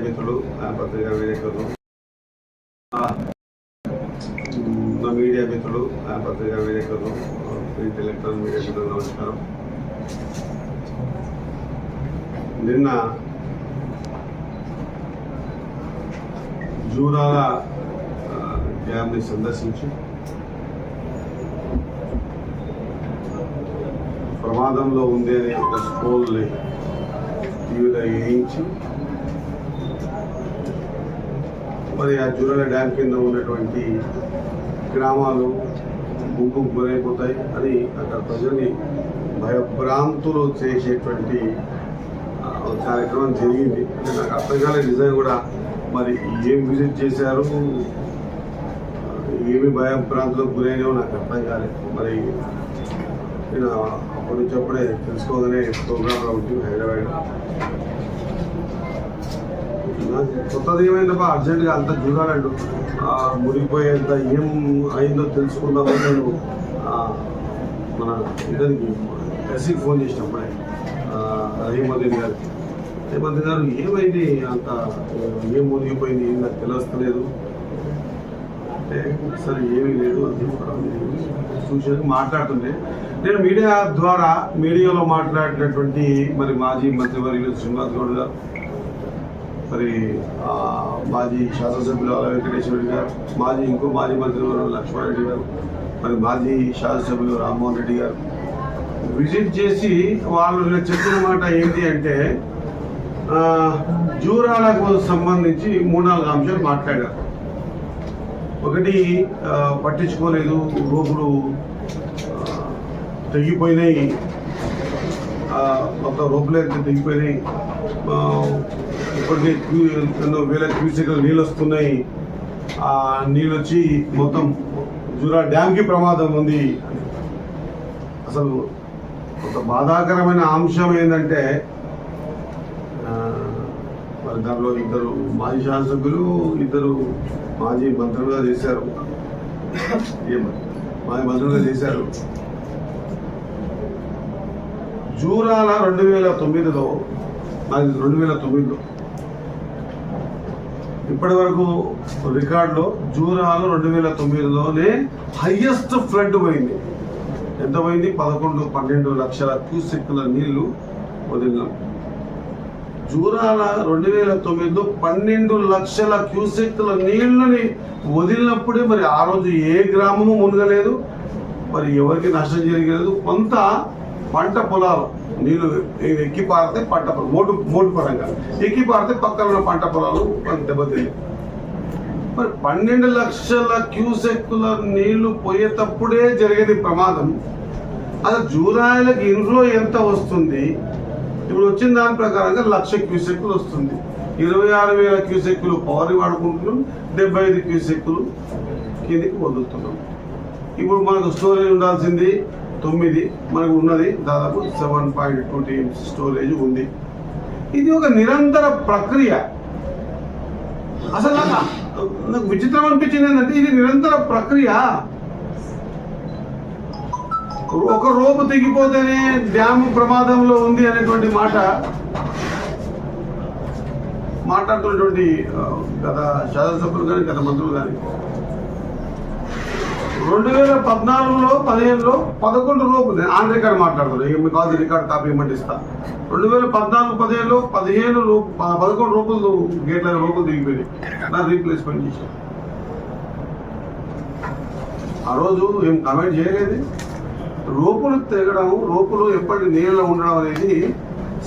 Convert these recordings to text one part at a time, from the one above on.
మిత్రులు పత్రికా విలేకరులు నా మీడియా మిత్రులు పత్రికా విలేకరులు ప్రింట్ ఎలక్ట్రానిక్ మీడియా మిత్రులు నమస్కారం. నిన్న జూరాల ఆ, డ్యామ్ని సందర్శించి ప్రమాదంలో ఉంది అనే ఒక స్కూల్ని టీవీలో వేయించి మరి ఆ జూరాల డ్యామ్ కింద ఉన్నటువంటి గ్రామాలు ముంపు గురైపోతాయి అని అక్కడ ప్రజల్ని భయభ్రాంతులు చేసేటువంటి కార్యక్రమం జరిగింది. అంటే నాకు అర్థం కాలేదు నిజంగా కూడా. మరి ఏం విజిట్ చేశారు? ఏమి భయభ్రాంతులకు గురైనవో నాకు అర్థం కాలేదు. మరి నేను అప్పటి నుంచి అప్పుడే తెలుసుకోగానే ప్రోగ్రాంలో ఉంటుంది హైదరాబాద్ కొత్తది ఏమైందబ్బా అర్జెంటుగా అంత చూడాలండు మురిగిపోయేంత మునిగిపోయేంత ఏం అయిందో తెలుసుకుందామని నేను మన ఇద్దరికి ఎస్సీకి ఫోన్ చేసినప్పుడే రహీమద్దీన్ గారికి రహీమద్దీన్ గారు ఏమైంది అంత ఏం మునిగిపోయింది? ఏం నాకు తెలుస్తలేదు. అంటే సరే ఏమీ లేదు అది చూసేది మాట్లాడుతుండే నేను మీడియా ద్వారా మీడియాలో మాట్లాడినటువంటి మరి మాజీ మంత్రివర్యులు శ్రీనివాస్ గౌడ్ గారు మరి మాజీ శాసనసభ్యులు అల వెంకటేశ్వర రెడ్డి గారు మాజీ ఇంకో మాజీ మంత్రివర్యులు లక్ష్మారెడ్డి గారు. మరి మాజీ శాసనసభ్యులు రామ్మోహన్ రెడ్డి గారు. విజిట్ చేసి వాళ్ళు చెప్పిన మాట ఏంటి అంటే జూరాలకు సంబంధించి మూడు నాలుగు అంశాలు మాట్లాడారు. ఒకటి పట్టించుకోలేదు రోగులు తగ్గిపోయినాయి తెగిపోయినాయి మొత్తం రోపులు అయితే తెగిపోయినాయి ఇప్పటికే క్యూ- ఎన్నో వేల క్యూసెక్లు నీళ్ళు వస్తున్నాయి ఆ నీళ్ళు వచ్చి మొత్తం జూరా డ్యామ్కి ప్రమాదం ఉంది. అసలు ఒక బాధాకరమైన అంశం ఏంటంటే మరి దానిలో ఇద్దరు మాజీ శాసనసభ్యులు ఇద్దరు మాజీ మంత్రులుగా చేశారు. మాజీ మంత్రులుగా చేశారు. జూరాల రెండు వేల తొమ్మిదిలో అది రెండు వేల తొమ్మిదిలో ఇప్పటి వరకు రికార్డులో జూరాలు రెండు వేల తొమ్మిదిలోనే హయ్యెస్ట్ ఫ్లడ్ పోయింది. ఎంత పోయింది? పదకొండు పన్నెండు లక్షల క్యూసెక్కుల నీళ్ళు వదిలినాం. జూరాల రెండు వేల తొమ్మిదిలో పన్నెండు లక్షల క్యూసెక్కుల నీళ్ళని వదిలినప్పుడే మరి ఆ రోజు ఏ గ్రామము మునగలేదు. మరి ఎవరికి నష్టం జరగలేదు. కొంత పంట పొలాలు నీళ్ళు ఎక్కి పారితే పంట పొలం మోటు మోటు పరంగా. ఎక్కి పారితే పక్కన ఉన్న పంట పొలాలు కొంత దెబ్బతిన్నాయి. మరి పన్నెండు లక్షల క్యూసెక్కుల నీళ్ళు పోయేటప్పుడే జరిగేది ప్రమాదం. అసలు జూరాయిలకు ఇన్ఫ్లో ఎంత వస్తుంది? ఇప్పుడు వచ్చిన దాని ప్రకారంగా లక్ష క్యూసెక్కులు వస్తుంది. ఇరవై ఆరు వేల క్యూసెక్కులు పవర్ వాడుకుంటున్నాం డెబ్బై ఐదు క్యూసెక్కులు కిందికి వదులుతున్నాం. ఇప్పుడు మనకు స్టోరేజ్ ఉండాల్సింది తొమ్మిది మనకు ఉన్నది దాదాపు సెవెన్ పాయింట్ ట్వంటీ స్టోరేజ్ ఉంది. ఇది ఒక నిరంతర ప్రక్రియ. అసలు నాకు విచిత్రం అనిపించింది ఏంటంటే ఇది నిరంతర ప్రక్రియ. ఒక రోపు తెగిపోతేనే డ్యామ్ ప్రమాదంలో ఉంది అనేటువంటి మాట. మాట్లాడుతున్నటువంటి గత శాసనసభ్యులు కానీ గత మంత్రులు కానీ రెండు వేల పద్నాలుగులో పదిహేనులో పదకొండు రూపాయలు ఆన్ రికార్డ్ మాట్లాడుతున్నాను ఇక మీకు కాదు రికార్డ్ కాపీ ఇవ్వమంటే ఇస్తా. రెండు వేల పద్నాలుగు పదిహేనులో పదిహేను రూ- పదకొండు రూపాయలు గేట్ల రూపాయలు దిగిపోయినాయి. నా రీప్లేస్మెంట్ చేశాను ఆ రోజు ఏం కమెంట్ చేయలేదు. రోపులు తెగడం రోపులు ఎప్పటి నీళ్ళలో ఉండడం అనేది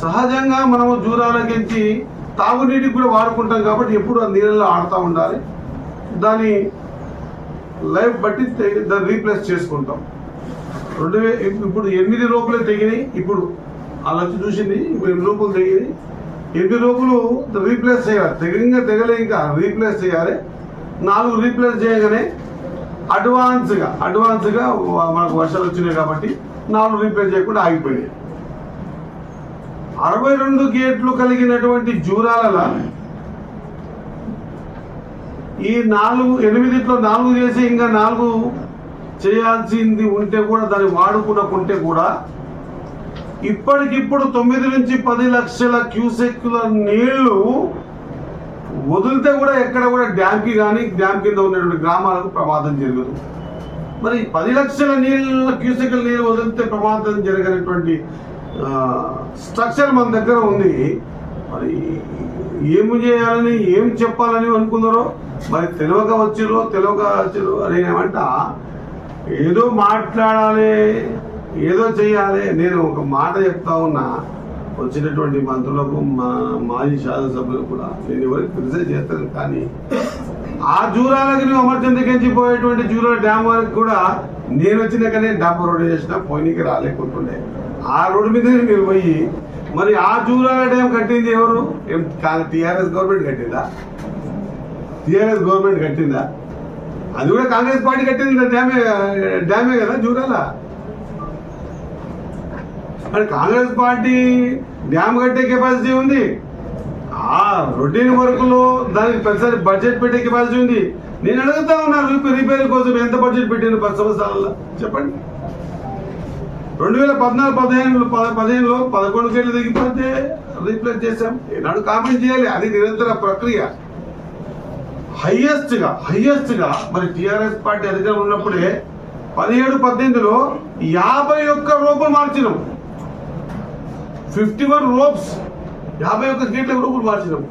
సహజంగా మనము జూరాలకించి తాగునీటికి కూడా వాడుకుంటాం కాబట్టి ఎప్పుడు ఆ నీళ్ళలో ఆడుతూ ఉండాలి. దాని లైఫ్ బట్టి దాన్ని రీప్లేస్ చేసుకుంటాం. రెండు ఇప్పుడు ఎనిమిది రూపాయలు తెగినాయి ఇప్పుడు అలా వచ్చి చూసింది ఇప్పుడు ఎనిమిది రూపాయలు తెగినాయి. ఎనిమిది రూపాయలు రీప్లేస్ చేయాలి. తెగంగా తెగలే ఇంకా రీప్లేస్ చేయాలి. నాలుగు రీప్లేస్ చేయగానే అడ్వాన్స్గా అడ్వాన్స్గా మనకు వర్షాలు వచ్చినాయి కాబట్టి నాలుగు రీప్లేస్ చేయకుండా ఆగిపోయాయి అరవై రెండు గేట్లు కలిగినటువంటి జూరాలలో ఈ నాలుగు ఎనిమిదిట్లో నాలుగు చేసి ఇంకా నాలుగు చేయాల్సింది ఉంటే కూడా దాన్ని వాడుకునకుంటే కూడా ఇప్పటికిప్పుడు తొమ్మిది నుంచి పది లక్షల క్యూసెక్కుల నీళ్ళు వదిలితే కూడా ఎక్కడ కూడా డ్యామ్కి కానీ డ్యామ్ కింద ఉన్నటువంటి గ్రామాలకు ప్రమాదం జరగదు. మరి పది లక్షల నీళ్ళ క్యూసెక్కుల నీళ్ళు వదిలితే ప్రమాదం జరగనటువంటి స్ట్రక్చర్ మన దగ్గర ఉంది. మరి ఏమి చేయాలని ఏం చెప్పాలని అనుకున్నారో మరి తెలియక వచ్చిరో తెలియక వచ్చారు అని ఏమంట? ఏదో మాట్లాడాలి ఏదో చేయాలి నేను ఒక మాట చెప్తా ఉన్నా. వచ్చినటువంటి మంత్రులకు మా మాజీ శాసనసభ్యులు కూడా. నేను ఎవరికి క్రిటిసైజ్ చేస్తాను కానీ ఆ జూరాలకి నువ్వు అమర్చందకించి పోయేటువంటి జూరాల డ్యామ్ వరకు కూడా నేను వచ్చినాకనే డాంబర్ రోడ్ చేసిన పోయినకి రాలేకుంటుండే. ఆ రోడ్డు మీదనే మీరు పోయి మరి ఆ జూరాల డ్యామ్ కట్టింది ఎవరు? టీఆర్ఎస్ గవర్నమెంట్ కట్టిందా? టీఆర్ఎస్ గవర్నమెంట్ కట్టిందా? అది కూడా కాంగ్రెస్ పార్టీ కట్టింది డ్యామే డ్యామే కదా జూరాల? మరి కాంగ్రెస్ పార్టీ డ్యామ్ కట్టే కెపాసిటీ ఉంది. ఆ రొటీన్ వర్క్లో దానికి ప్రతిసారి బడ్జెట్ పెట్టే కెపాసిటీ ఉంది. నేను అడుగుతా ఉన్నాను రిపేర్ రిపేర్ కోసం ఎంత బడ్జెట్ పెట్టాను పది సంవత్సరాలలో? చెప్పండి. రెండు వేల పద్నాలుగు పదిహేను పదిహేనులో పదకొండు కేళ్ళు దిగిపోతే రీప్లేస్ చేశాం. ఏనాడు కామెంట్ చేయాలి అది నిరంతర ప్రక్రియ. హైయెస్ట్గా హైయెస్ట్గా మరి టిఆర్ఎస్ పార్టీ అధికారం ఉన్నప్పుడే పదిహేడు పద్దెనిమిదిలో యాభై ఒక్క రూపులు మార్చినాం. ఫిఫ్టీ వన్ రోప్స్ యాభై ఒక్క గేట్ల రూపులు మార్చినాం.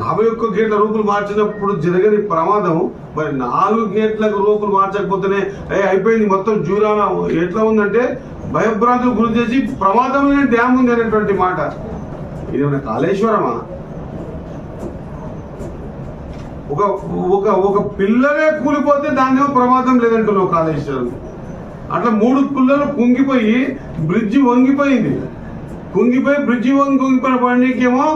యాభై ఒక్క గేట్ల రూపులు మార్చినప్పుడు జరగని ప్రమాదం మరి నాలుగు గేట్లకు రూపులు మార్చకపోతేనే అయిపోయింది మొత్తం జూరాన ఎట్లా ఉందంటే భయభ్రాంతులు గురి చేసి ప్రమాదం డ్యామ్ ఉంది అనేటువంటి మాట. ఇది మన కాళేశ్వరమా? ఒక ఒక ఒక పిల్లలే కూలిపోతే దాన్నేమో ప్రమాదం లేదంటున్నావు కాళేశ్వరం అట్లా మూడు పిల్లలు కుంగిపోయి బ్రిడ్జి వంగిపోయింది. కుంగిపోయి బ్రిడ్జి వంగి కుంగిపోయిన బండికేమో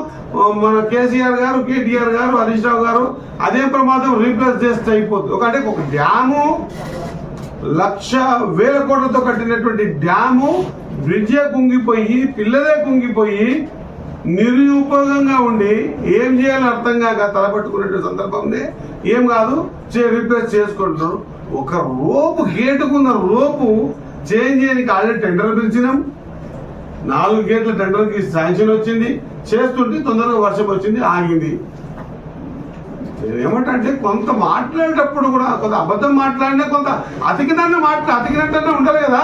మన కేసీఆర్ గారు కేటీఆర్ గారు హరీష్ రావు గారు అదే ప్రమాదం రీప్లేస్ చేస్తే అయిపోతుంది. ఒక అంటే ఒక డ్యాము లక్ష వేల కోట్లతో కట్టినటువంటి డ్యాము బ్రిడ్జే కుంగిపోయి పిల్లలే కుంగిపోయి నిరుపయోగంగా ఉండి ఏం చేయాలని అర్థం కాక తలపట్టుకునే సందర్భంలో ఏం కాదు చే రిప్లేస్ చేసుకుంటున్నారు ఒక రోపు గేటుకున్న రోపు చేంజ్ చేయడానికి ఆల్రెడీ టెండర్ పిలిచినాం. నాలుగు గేట్ల టెండర్కి శాంక్షన్ వచ్చింది. చేస్తుంటే తొందరగా వర్షం వచ్చింది ఆగింది. ఏమంటే కొంత మాట్లాడేటప్పుడు కూడా కొంత అబద్ధం మాట్లాడినా కొంత అతికినట్టు మాట్లా అతికినట్టన్నా ఉండాలి కదా.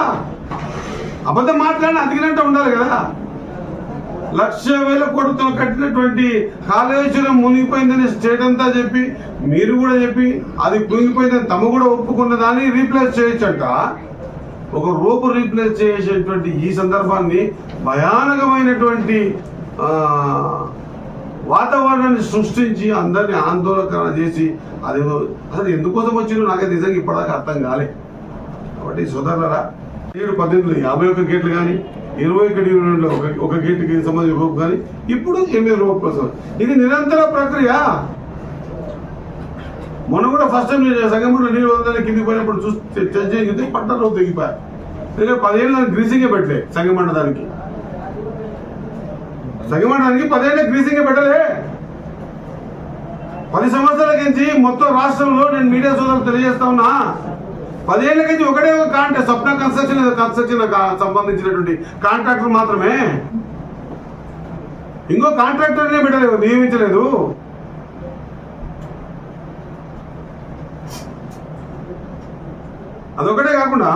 అబద్ధం మాట్లాడినా అతికినట్టు ఉండాలి కదా. లక్ష వేల కోట్లతో కట్టినటువంటి కాళేశ్వరం మునిగిపోయిందని స్టేట్ అంతా చెప్పి మీరు కూడా చెప్పి అది మునిగిపోయిందని తమ కూడా ఒప్పుకున్న దాన్ని రీప్లేస్ చేయొచ్చంట. ఒక రూపు రీప్లేస్ చేసేటువంటి ఈ సందర్భాన్ని భయానకమైనటువంటి వాతావరణాన్ని సృష్టించి అందరిని ఆందోళన చేసి అది అసలు ఎందుకోసం వచ్చిందో నాకైతే నిజంగా ఇప్పటిదాకా అర్థం కాలే. కాబట్టి సోదరులరా ఏడు పద్దెనిమిది యాభై ఒక్క గేట్లు కానీ ఇరవై ఒకటి ఇరవై ఒక ఒక గేట్కి సంబంధించిన రూపు కానీ ఇప్పుడు ఎనిమిది రూపాయలు కోసం ఇది నిరంతర ప్రక్రియ. మొన్న కూడా ఫస్ట్ టైం నేను సంగముడు నీళ్ళు వదలని కిందికి పోయినప్పుడు చూస్తే టచ్ చేయింది పట్టణంలో రోజు తెగిపోయా పదేళ్ళు పదిహేను గ్రీసింగే పెట్టలే సంగమండ దానికి. సంగమండడానికి పదిహేను గ్రీసింగే పెట్టలే. పది సంవత్సరాల నుంచి మొత్తం రాష్ట్రంలో నేను మీడియా సోదరులు తెలియజేస్తా ఉన్నా. పదేళ్ళ నుంచి ఒకటే ఒక కాంట్రాక్ట్ స్వప్న కన్స్ట్రక్షన్ కన్స్ట్రక్షన్ సంబంధించినటువంటి కాంట్రాక్టర్ మాత్రమే. ఇంకో కాంట్రాక్టర్నే పెట్టలేదు నియమించలేదు. అదొకటే కాకుండా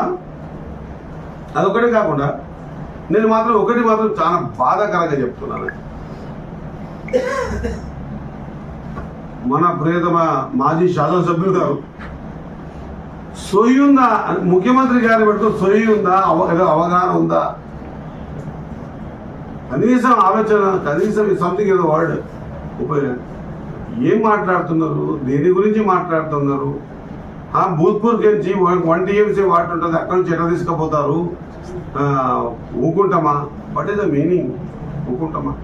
అదొకటే కాకుండా నేను మాత్రం ఒకటి మాత్రం చాలా బాధాకరంగా చెప్తున్నాను. మన ప్రియతమ మాజీ శాసనసభ్యులు గారు సొయ్యుందా? ముఖ్యమంత్రి గారి పడుతూ సొయ్యుందా? ఉందా అవ ఏదో అవగాహన ఉందా? కనీసం ఆలోచన కనీసం సంథింగ్ ఏదో వర్డ్ ఉపయోగం. ఏం మాట్లాడుతున్నారు? దేని గురించి మాట్లాడుతున్నారు? ఆ భూత్పూర్ నుంచి వన్ టీఎంసీ వాటి ఉంటుంది. అక్కడ నుంచి ఎట్లా తీసుకుపోతారు? ఊకుంటామా? వాట్ ఈస్ ద మీనింగ్ ఊకుంటామా?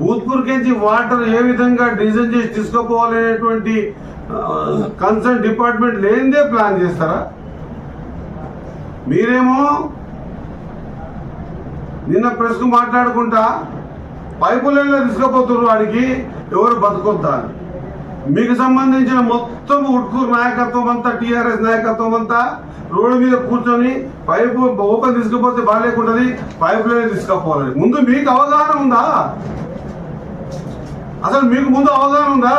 భూత్పూర్ నుంచి వాటర్ ఏ విధంగా డిజైన్ చేసి తీసుకుపోవాలనేటువంటి కన్సర్న్ డిపార్ట్మెంట్ లేనిదే ప్లాన్ చేస్తారా? మీరేమో నిన్న ప్రెస్కు మాట్లాడుకుంటా పైపులలో తీసుకుపోతున్నారు వాడికి ఎవరు బతుకొద్దా మీకు సంబంధించిన మొత్తం ఉట్కూరు నాయకత్వం అంతా టీఆర్ఎస్ నాయకత్వం అంతా రోడ్డు మీద కూర్చొని పైపు ఓపెన్ తీసుకుపోతే బాగాలేకుంటుంది పైపు లైన్ తీసుకుపోవాలని ముందు మీకు అవగాహన ఉందా? అసలు మీకు ముందు అవగాహన ఉందా?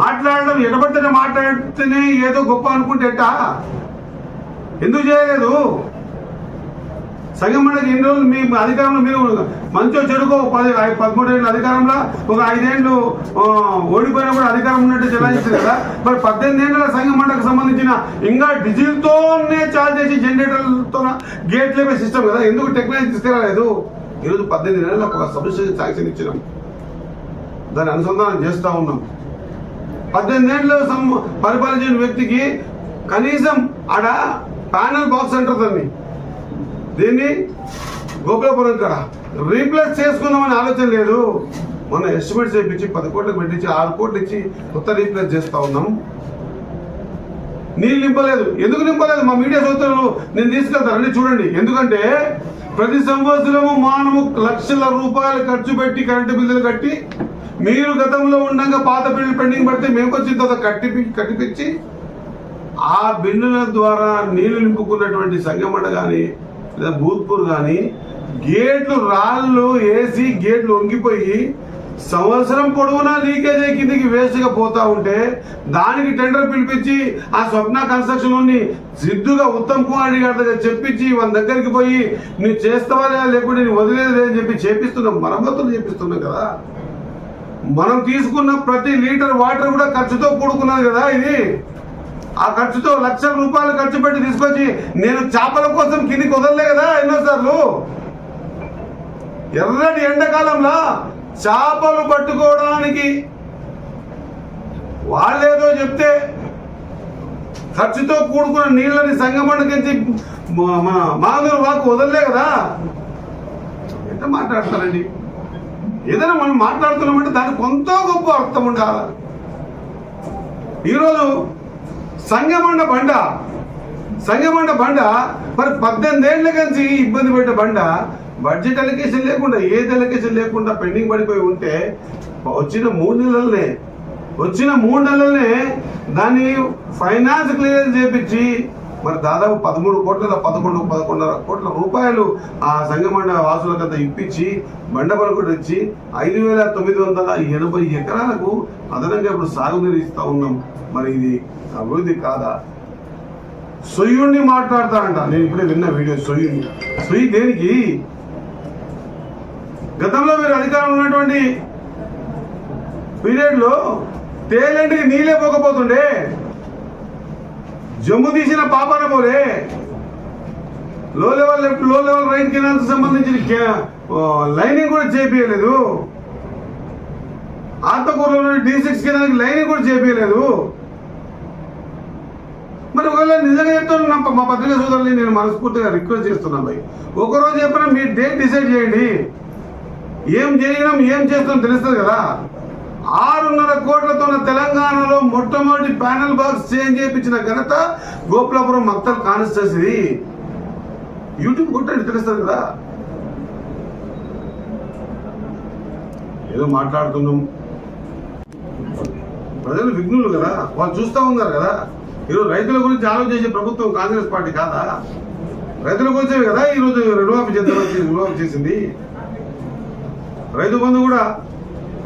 మాట్లాడడం ఎడబడితేనే మాట్లాడితేనే ఏదో గొప్ప అనుకుంటే ఎట్టా? ఎందుకు చేయలేదు? సగం మనకి ఎన్ని రోజులు మీ అధికారంలో మీరు మంచో చెడుకో పది పదమూడేళ్ళు పదమూడు అధికారంలో ఒక ఐదేళ్ళు ఓడిపోయినా కూడా అధికారం ఉన్నట్టు చెలాయిస్తుంది కదా? మరి పద్దెనిమిది ఏళ్ళ సంఘం మండకు సంబంధించిన ఇంకా డీజిల్తోనే చార్జ్ చేసి జనరేటర్లతో గేట్ లేపే సిస్టమ్ కదా? ఎందుకు టెక్నాలజీ తీసుకురాలేదు ఈరోజు పద్దెనిమిది నెలల ఒక సబ్సిడీ శాంక్షన్ ఇచ్చినాం. దాన్ని అనుసంధానం చేస్తూ ఉన్నాం. పద్దెనిమిది ఏళ్ళు సం- పరిపాలించిన వ్యక్తికి కనీసం ఆడ ప్యానల్ బాక్స్ అంటారు దాన్ని దీన్ని గోకులపురం కాడ రీప్లేస్ చేసుకుందామని ఆలోచన లేదు. మొన్న ఎస్టిమేట్ చేయించి పది కోట్లకు పెట్టించి ఆరు కోట్లు ఇచ్చి కొత్త రీప్లేస్ చేస్తా ఉన్నాం. నీళ్ళు నింపలేదు. ఎందుకు నింపలేదు? మా మీడియా సోదరులు నేను తీసుకెళ్తానండి చూడండి. ఎందుకంటే ప్రతి సంవత్సరము మానము లక్షల రూపాయలు ఖర్చు పెట్టి కరెంటు బిల్లులు కట్టి మీరు గతంలో ఉండగా పాత బిల్లు పెండింగ్ పడితే మేము వచ్చిన తర్వాత కట్టి కట్టిపించి ఆ బిల్లుల ద్వారా నీళ్ళు నింపుకున్నటువంటి సంగమండ కానీ లేదా భూత్పూర్ కానీ గేట్లు రాళ్ళు వేసి గేట్లు వంగిపోయి సంవత్సరం పొడవునా లీకేజ్ అయి కిందికి వేస్ట్గా పోతా ఉంటే దానికి టెండర్ పిలిపించి ఆ స్వప్న కన్స్ట్రక్షన్ సిద్ధుగా ఉత్తమ్ కుమార్ రెడ్డి గారి దగ్గర చెప్పించి వాళ్ళ దగ్గరికి పోయి నువ్వు చేస్తావా లేకుంటే నేను వదిలేదు? అని చెప్పి చేపిస్తున్నాం. మరమ్మతులు చేపిస్తున్నాం కదా. మనం తీసుకున్న ప్రతి లీటర్ వాటర్ కూడా ఖర్చుతో కూడుకున్నది కదా ఇది. ఆ ఖర్చుతో లక్షల రూపాయలు ఖర్చు పెట్టి తీసుకొచ్చి నేను చేపల కోసం కిందికి వదలలే కదా ఎన్నోసార్లు. ఎర్రటి ఎండాకాలంలో చేపలు పట్టుకోవడానికి వాళ్ళేదో చెప్తే ఖర్చుతో కూడుకున్న నీళ్ళని సంగమండకించి మ- మన మాధురు వాకు వదలలే కదా. ఎంత మాట్లాడతారండి? ఏదైనా మనం మాట్లాడుతున్నామంటే దానికి కొంత గొప్ప అర్థం ఉండాలి. ఈరోజు సంగమండ బండ సంగమండ బండ మరి పద్దెనిమిదేళ్ళ నుంచి ఇబ్బంది పెట్టే బండ బడ్జెట్ అలికేషన్ లేకుండా ఏది అలికేషన్ లేకుండా పెండింగ్ పడిపోయి ఉంటే వచ్చిన మూడు నెలలనే వచ్చిన మూడు నెలలనే దాన్ని ఫైనాన్స్ క్లియర్ చేపించి మరి దాదాపు పదమూడు కోట్ల పదకొండు పదకొండున్నర కోట్ల రూపాయలు ఆ సంగమండ వాసులకంతా ఇప్పించి బండ కూడా ఇచ్చి ఐదు వేల తొమ్మిది వందల ఎనభై ఎకరాలకు అదనంగా ఇప్పుడు సాగునీరు ఇస్తూ ఉన్నాం. మరి ఇది అభివృద్ధి కాదా? సొయ్యుణ్ణి మాట్లాడతాడంట. నేను ఇప్పుడే విన్న వీడియో సొయ్యుణ్ణి సొయ్యి దేనికి? గతంలో మీరు అధికారం ఉన్నటువంటి పీరియడ్లో తేలండి నీళ్ళే పోకపోతుండే. జమ్ము తీసిన పాపన లో లెవెల్ లెఫ్ట్లో లెవెల్ రైట్ కెనాల్కి సంబంధించిన లైనింగ్ కూడా చేపించలేదు ఆత్మకూరులో డి సిక్స్ కెనాల్కి లైనింగ్ కూడా చేపించలేదు మరి ఒకవేళ నిజంగా చెప్తున్నా మా పత్రికా సోదరులు నేను మనస్ఫూర్తిగా రిక్వెస్ట్ చేస్తున్నాను భయ్. ఒకరోజు చెప్పినా మీరు డేట్ డిసైడ్ చేయండి. ఏం చేయడం ఏం చేస్తాం తెలుస్తుంది కదా. ఆరున్నర కోట్లతో తెలంగాణలో మొట్టమొదటి ప్యానల్ బాక్స్ చేంజ్ చేయించిన ఘనత గోపులాపురం మక్తల్ కాన్స్టెన్సీ యూట్యూబ్ కొట్టండి తెలుస్తుంది కదా. ఏదో మాట్లాడుతున్నాం ప్రజలు విఘ్నులు కదా వాళ్ళు చూస్తూ ఉన్నారు కదా. ఈరోజు రైతుల గురించి ఆలోచించే ప్రభుత్వం కాంగ్రెస్ పార్టీ కాదా? రైతుల గురించే కదా ఈరోజు రుణమాఫీ చేద్దామని రుణమాఫీ చేసింది. రైతు బంధు కూడా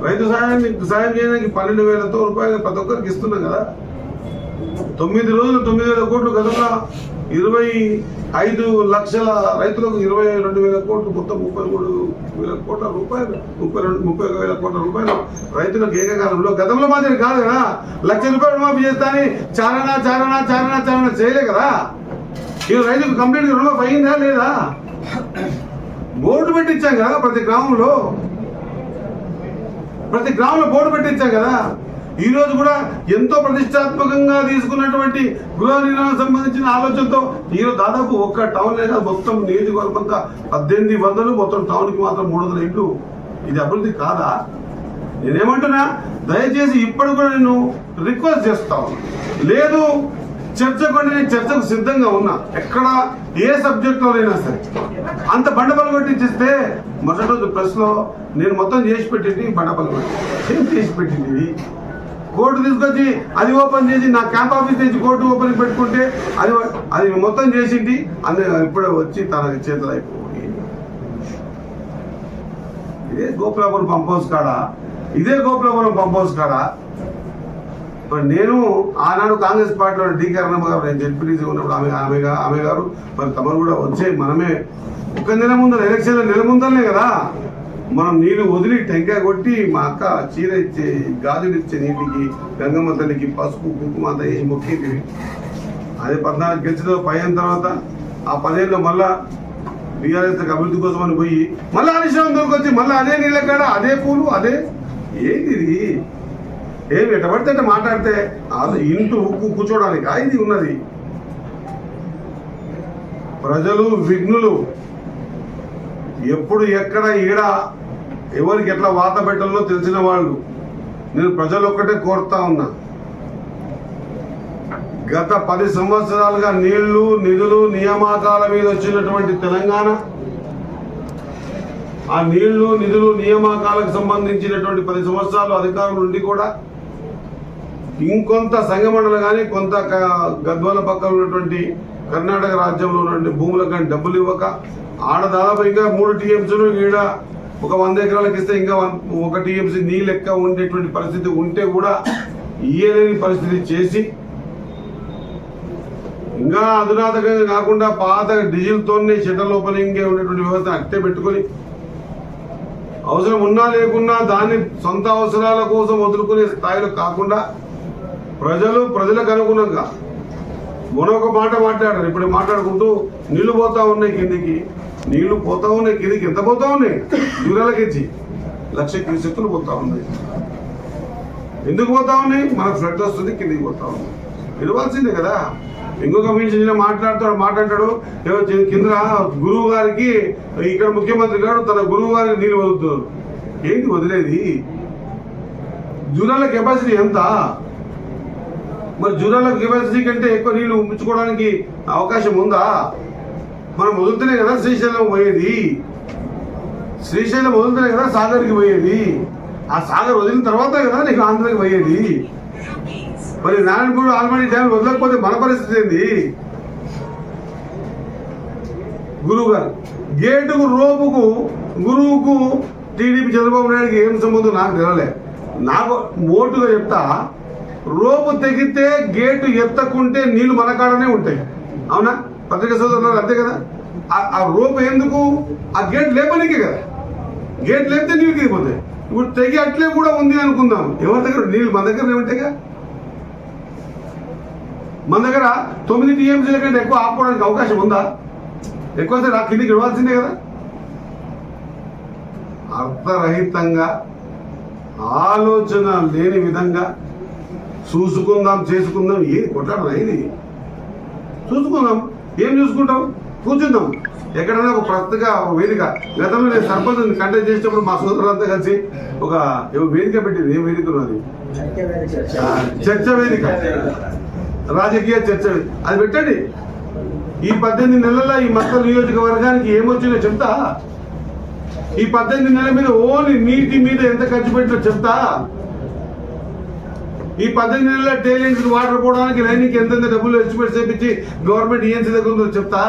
రైతు సాయం సాయం చేయడానికి పన్నెండు వేలతో రూపాయలు ప్రతి ఒక్కరికి ఇస్తున్నాం కదా. తొమ్మిది రోజులు తొమ్మిది వేల కోట్లు గతంలో ఇరవై ఐదు లక్షల రైతులకు ఇరవై రెండు వేల కోట్లు మొత్తం ముప్పై మూడు వేల కోట్ల రూపాయలు ముప్పై రెండు ముప్పై ఒక వేల కోట్ల రూపాయలు రైతులకు ఏకకాలంలో గతంలో మాదిరి కాదు కదా. లక్ష రూపాయలు మాఫీ చేస్తాని చారణ చారణ చారణ చారణ చేయలే కదా. ఈ రైతుకు కంప్లీట్గా రుణమాఫీ అయిందా లేదా? బోర్డు పెట్టించాం కదా ప్రతి గ్రామంలో. ప్రతి గ్రామంలో బోర్డు పెట్టించాం కదా. ఈ రోజు కూడా ఎంతో ప్రతిష్టాత్మకంగా తీసుకున్నటువంటి గృహ నిర్మాణం సంబంధించిన ఆలోచనతో ఈ రోజు దాదాపు ఒక్క టౌన్ లేదా మొత్తం నియోజకవర్గం పద్దెనిమిది వందలు మొత్తం టౌన్కి మాత్రం మూడు వందల ఇండ్లు. ఇది అభివృద్ధి కాదా? నేనేమంటున్నా దయచేసి ఇప్పుడు కూడా నేను రిక్వెస్ట్ చేస్తాను లేదు చర్చకు నేను చర్చకు సిద్ధంగా ఉన్నా ఎక్కడ ఏ సబ్జెక్ట్ అయినా సరే. అంత బండబలు కొట్టించిస్తే మొదటి రోజు ప్రెస్లో నేను మొత్తం చేసి పెట్టింది బండబలు కొట్టి. ఏం చేసి పెట్టింది కోర్టు తీసుకొచ్చి అది ఓపెన్ చేసి నా క్యాంప్ ఆఫీస్ నుంచి కోర్టు ఓపెన్ పెట్టుకుంటే అది అది మొత్తం చేసింది అది ఇప్పుడే వచ్చి తన చేతులు అయిపోయి. ఇదే గోపులాపురం పంప్ హౌస్ కాడ? ఇదే గోపులాపురం పంప్ హౌస్ కాడ? మరి నేను ఆనాడు కాంగ్రెస్ పార్టీలో డీకే అన్నమ్మ గారు నేను జడ్పీటీసీ ఉన్నప్పుడు ఆమె ఆమె ఆమె గారు మరి తమరు కూడా వచ్చే మనమే ఒక నెల ముందర ఎలక్షన్ నెల ముందరనే కదా. మనం నీళ్ళు వదిలి టెంకాయ కొట్టి మా అక్క చీర ఇచ్చే గాజులు ఇచ్చే నీటికి గంగమ్మ తల్లికి పసుపు కుంకుమ అంతా వేసి మొక్కేది అదే పద్నాలుగు గెలిచిన పై అయిన తర్వాత ఆ పదేళ్ళు మళ్ళా బీఆర్ఎస్ అభివృద్ధి కోసం అని పోయి మళ్ళీ హరీశ్రావు దొరికొచ్చి మళ్ళీ అదే నీళ్ళ కాడ అదే పూలు అదే ఏంటిది? ఏమి ఎట్ట అంటే మాట్లాడితే అది ఇంటూ ఉక్కు కూర్చోడానికి ఇది ఉన్నది. ప్రజలు విఘ్నులు ఎప్పుడు ఎక్కడ ఈడ ఎవరికి ఎట్లా వాత పెట్టాలో తెలిసిన వాళ్ళు. నేను ప్రజలు ఒక్కటే కోరుతా ఉన్నా. గత పది సంవత్సరాలుగా నీళ్ళు నిధులు నియామకాల మీద వచ్చినటువంటి తెలంగాణ ఆ నీళ్ళు నిధులు నియామకాలకు సంబంధించినటువంటి పది సంవత్సరాలు అధికారం నుండి కూడా ఇంకొంత సంగమండలు కానీ కొంత గద్వాల పక్కన ఉన్నటువంటి కర్ణాటక రాజ్యంలో ఉన్నటువంటి భూములకు కానీ డబ్బులు ఇవ్వక ఆడ దాదాపు ఇంకా మూడు టీఎంసీలు ఈడ ఒక వంద ఎకరాలకు ఇస్తే ఇంకా ఒక టీఎంసీ నీళ్ళు లెక్క ఉండేటువంటి పరిస్థితి ఉంటే కూడా ఇయ్యలేని పరిస్థితి చేసి ఇంకా అధునాతకంగా కాకుండా పాత డీజిల్తోనే తోనే లోపల ఇంకే ఉన్నటువంటి వ్యవస్థ అట్టే పెట్టుకొని అవసరం ఉన్నా లేకున్నా దాన్ని సొంత అవసరాల కోసం వదులుకునే స్థాయిలో కాకుండా ప్రజలు ప్రజలకు అనుగుణంగా ఒక మాట మాట్లాడారు. ఇప్పుడు మాట్లాడుకుంటూ నీళ్ళు పోతా ఉన్నాయి కిందికి. నీళ్ళు పోతా ఉన్నాయి కిందికి. ఎంత పోతా ఉన్నాయి? దూరాలకిచ్చి లక్ష క్యూసెక్కులు పోతా ఉన్నాయి. ఎందుకు పోతా ఉన్నాయి? మనకు ఫ్లడ్ వస్తుంది కిందికి పోతా ఉంది ఇవ్వాల్సిందే కదా. ఇంకొక మిషన్ మాట్లాడతాడు మాట్లాడతాడు. ఏవో కింద గురువు గారికి ఇక్కడ ముఖ్యమంత్రి గారు తన గురువు గారికి నీళ్ళు వదులుతున్నారు. ఏంటి వదిలేది? జూరాల కెపాసిటీ ఎంత? మరి జూరాల కెపాసిటీ కంటే ఎక్కువ నీళ్ళు ఉంచుకోవడానికి అవకాశం ఉందా? మనం వదులుతూనే కదా శ్రీశైలం పోయేది. శ్రీశైలం వదులుతూనే కదా సాగర్కి పోయేది. ఆ సాగర్ వదిలిన తర్వాత కదా నీకు ఆంధ్రకి పోయేది. మరి నారాయణపూర్ ఆల్మడి డ్యామ్ వదలకపోతే మన పరిస్థితి ఏంది? గురువు గారు గేటుకు రోపుకు గురువుకు టీడీపీ చంద్రబాబు నాయుడుకి ఏం సంబంధం నాకు తెలలే నాకు ఓటుగా చెప్తా రోపు తెగితే గేటు ఎత్తకుంటే నీళ్ళు మన కాడనే ఉంటాయి. అవునా? పత్రిక సోదరులు అంతే కదా? ఆ- రోపు ఎందుకు? ఆ గేట్ లేపనికే కదా. గేట్ లేపితే నీళ్ళు దిగిపోతాయి ఇప్పుడు తెగి అట్లే కూడా ఉంది అనుకుందాం. ఎవరి దగ్గర? నీళ్ళు మన దగ్గర ఏమంటాయిగా మన దగ్గర తొమ్మిది టీఎంసీల కంటే ఎక్కువ ఆపుకోవడానికి అవకాశం ఉందా? ఎక్కువ సార్ ఆ కిందికి ఇవ్వాల్సిందే కదా. అర్థరహితంగా ఆలోచన లేని విధంగా చూసుకుందాం చేసుకుందాం ఏది కొట్లాడరా ఇది చూసుకుందాం. ఏం చూసుకుంటాం? కూర్చుందాం. ఎక్కడైనా ఒక ప్రస్తుత ఒక వేదిక. గతంలో నేను సర్పంచ్ కంటెక్ట్ చేసినప్పుడు మా సోదరులంతా కలిసి ఒక ఏవో వేదిక పెట్టింది. ఏం వేదిక ఉన్నది? చర్చ వేదిక. రాజకీయ చర్చ అది పెట్టండి. ఈ పద్దెనిమిది నెలల ఈ మక్కల నియోజకవర్గానికి ఏమొచ్చిందో చెప్తా. ఈ పద్దెనిమిది నెలల మీద ఓన్లీ నీటి మీద ఎంత ఖర్చు పెట్టినో చెప్తా. ఈ పద్దెనిమిది నెలల టేలింగ్స్ వాటర్ పోవడానికి లైన్కి ఎంతెంత డబ్బులు ఎస్టిమేట్ చేపించి గవర్నమెంట్ ఈఎన్సీ దగ్గర ఉందో చెప్తా?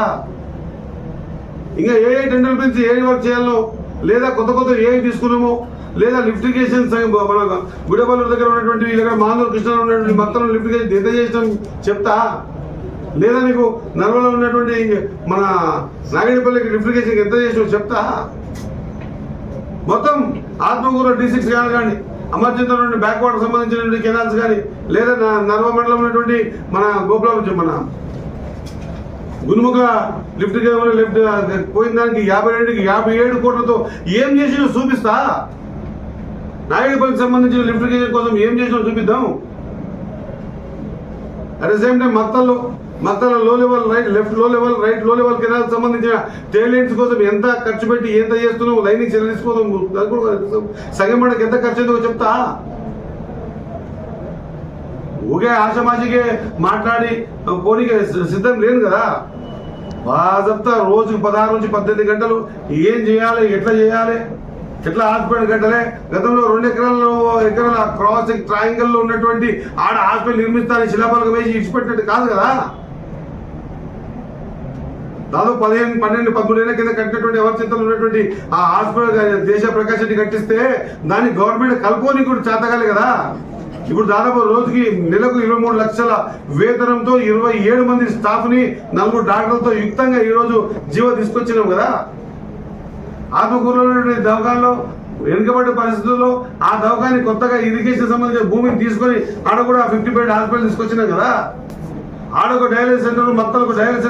ఇంకా ఏ ఏ టెండర్ పిలిచి ఏ వర్క్ చేయాలో లేదా కొత్త కొత్త ఏ తీసుకున్నామో లేదా లిఫ్టిగేషన్ మన గుడబల్లూరు దగ్గర ఉన్నటువంటి వీళ్ళ దగ్గర ఉన్నటువంటి మొత్తం లిఫ్టిగేషన్ ఎంత చేసినాం చెప్తా? లేదా నీకు నర్మలో ఉన్నటువంటి మన నాగేడిపల్లికి లిఫ్టిగేషన్ ఎంత చేసినాం చెప్తా? మొత్తం ఆత్మకూర డి సిక్స్ కానీ అమర్చింత నుండి బ్యాక్ వాటర్ సంబంధించినటువంటి కెనాల్స్ కానీ లేదా నర్వ మండలం ఉన్నటువంటి మన గోపులం మన గునుముఖ లిఫ్ట్ కేవలం లిఫ్ట్ పోయిన దానికి యాభై రెండుకి యాభై ఏడు కోట్లతో ఏం చేసినా చూపిస్తా. నాయుడుపల్లికి సంబంధించిన లిఫ్ట్ కేజీ కోసం ఏం చేసినా చూపిద్దాం. అట్ ద సేమ్ టైం మత్తల్లో మత్తల లో లెవెల్ రైట్ లెఫ్ట్లో లెవెల్ రైట్లో లెవెల్ కెనాల్ సంబంధించిన టైలెంట్స్ కోసం ఎంత ఖర్చు పెట్టి ఎంత చేస్తున్నావు? లైనింగ్ చెల్లించుకోవడం కూడా సగం పడకి ఎంత ఖర్చు అయిందో చెప్తా. ఊగే ఆశమాషికే మాట్లాడి పోనీకి సిద్ధం లేను కదా. బాగా చెప్తా రోజు పదహారు నుంచి పద్దెనిమిది గంటలు ఏం చేయాలి ఎట్లా చేయాలి ఎట్లా హాస్పిటల్ కట్టలే? గతంలో రెండు ఎకరాల్లో ఎకరాల క్రాసింగ్ ట్రయాంగిల్లో ఉన్నటువంటి ఆడ హాస్పిటల్ నిర్మిస్తానని శిలాబాలకు వేసి ఇచ్చిపెట్టినట్టు కాదు కదా. దాదాపు పదిహేను పన్నెండు పదమూడు కింద కట్టినటువంటి ఎవరి చేతుల్లో ఉన్నటువంటి ఆ హాస్పిటల్ దేశ ప్రకాష్ రెడ్డి కట్టిస్తే దాన్ని గవర్నమెంట్ కలుపుకొని కూడా చేతగాలి కదా? ఇప్పుడు దాదాపు రోజుకి నెలకు ఇరవై మూడు లక్షల వేతనంతో ఇరవై ఏడు మంది స్టాఫ్ని నలుగురు డాక్టర్లతో యుక్తంగా ఈ రోజు జీవ తీసుకొచ్చినాం కదా? ఆత్మకూరులో దవకాల్లో వెనుకబడ్డ పరిస్థితుల్లో ఆ దవకాన్ని కొత్తగా ఇరిగేషన్ సంబంధించిన భూమిని తీసుకొని ఆడ కూడా ఫిఫ్టీ బెడ్ హాస్పిటల్ తీసుకొచ్చినాం కదా? ఆడ ఒక డయాలసిస్ సెంటర్ మొత్తం ఒక డయాలసిస్ సెంటర్